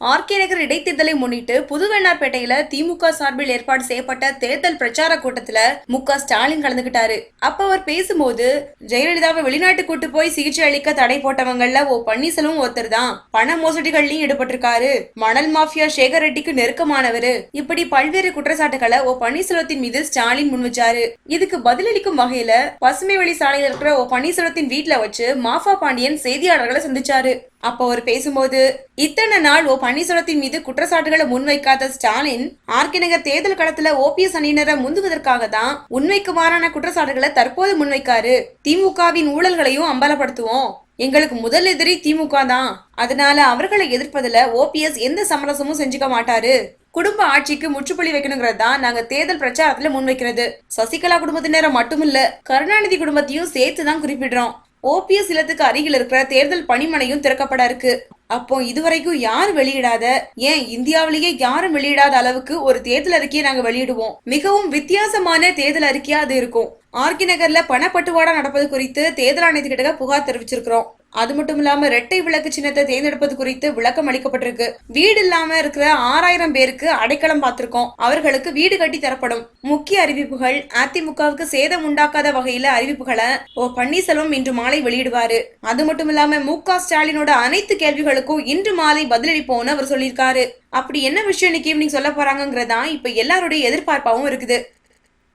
RK நகர் இடைத்தேர்தலை முன்னிட்டு புதுவெண்ணார்பேட்டையில திமுக சார்பில் ஏற்பாடு செய்யப்பட்ட தேர்தல் பிரச்சார கூட்டத்துல மு க ஸ்டாலின் கலந்துகிட்டாரு. அப்ப அவர் பேசும்போது ஜெயலலிதாவை வெளிநாட்டு கூட்டு போய் சிகிச்சை அளிக்க தடை போட்டவங்கள்ல ஓ பன்னீர்செல்வம் ஒருத்தர் தான். பண மோசடிகள்லயும் ஈடுபட்டிருக்காரு. மணல் மாஃபியா சேகர் ரெட்டிக்கு நெருக்கமானவரு. இப்படி பல்வேறு குற்றச்சாட்டுகளை ஓ பன்னீர்செல்வத்தின் மீது ஸ்டாலின் முன் வச்சாரு. இதுக்கு பதிலளிக்கும் வகையில பசுமை வழி சாலையில் இருக்கிற ஓ பன்னீர்செல்வத்தின் வீட்டுல வச்சு மாஃபா பாண்டியன் செய்தியாளர்களை சந்திச்சாரு. அப்ப அவர் பேசும்போது இத்தனை நாள் ஓ பன்னீர்செல்வத்தின் மீது குற்றச்சாட்டுகளை முன்வைக்காத ஸ்டாலின் ஆர்கே நகர் தேர்தல் களத்துல ஓபிஎஸ் அணியினரை முந்துவதற்காக தான் உண்மைக்கு மாறான குற்றச்சாட்டுகளை தற்போது முன்வைக்காரு. திமுகவின் ஊழல்களையும் அம்பலப்படுத்துவோம். எங்களுக்கு முதல் எதிரி திமுக தான். அதனால அவர்களை எதிர்ப்பதுல ஓபிஎஸ் எந்த சமரசமும் செஞ்சுக்க மாட்டாரு. குடும்ப ஆட்சிக்கு முற்றுப்புள்ளி வைக்கணுங்கிறது தான் நாங்க தேர்தல் பிரச்சாரத்துல முன்வைக்கிறது. சசிகலா குடும்பத்தினரை மட்டுமில்ல கருணாநிதி குடும்பத்தையும் சேர்த்து தான் குறிப்பிடுறோம். ஓபிஎஸ் இல்லத்துக்கு அருகில் இருக்கிற தேர்தல் பணிமனையும் திறக்கப்பட இருக்கு. அப்போ இதுவரைக்கும் யாரும் வெளியிடாத? ஏன் இந்தியாவிலேயே யாரும் வெளியிடாத அளவுக்கு ஒரு தேர்தல் அறிக்கையை நாங்க வெளியிடுவோம். மிகவும் வித்தியாசமான தேர்தல் அறிக்கையா அது இருக்கும். ஆர்கி நகர்ல பணப்பட்டுவாடா நடப்பது குறித்து தேர்தல் ஆணையத்துக்கிட்ட புகார் தெரிவிச்சிருக்கிறோம். அது மட்டும் இல்லாம ரெட்டை விளக்கு சின்னத்தை தேர்ந்தெடுப்பது குறித்து விளக்கம் அளிக்கப்பட்டிருக்கு. வீடு இல்லாம இருக்கிற ஆறாயிரம் பேருக்கு அடைக்கலம் பார்த்திருக்கோம். அவர்களுக்கு வீடு கட்டி தரப்படும். முக்கிய அறிவிப்புகள் அதிமுகவுக்கு சேதம் உண்டாக்காத வகையில அறிவிப்புகளை ஓ பன்னீர்செல்வம் இன்று மாலை வெளியிடுவாரு. அது மட்டும் இல்லாம மு க ஸ்டாலினோட அனைத்து கேள்விகளுக்கும் இன்று மாலை பதிலளிப்போம்னு அவர் சொல்லியிருக்காரு. அப்படி என்ன விஷயம் இன்னைக்கு ஈவினிங் சொல்ல போறாங்கிறதா இப்ப எல்லாருடைய எதிர்பார்ப்பாவும் இருக்குது.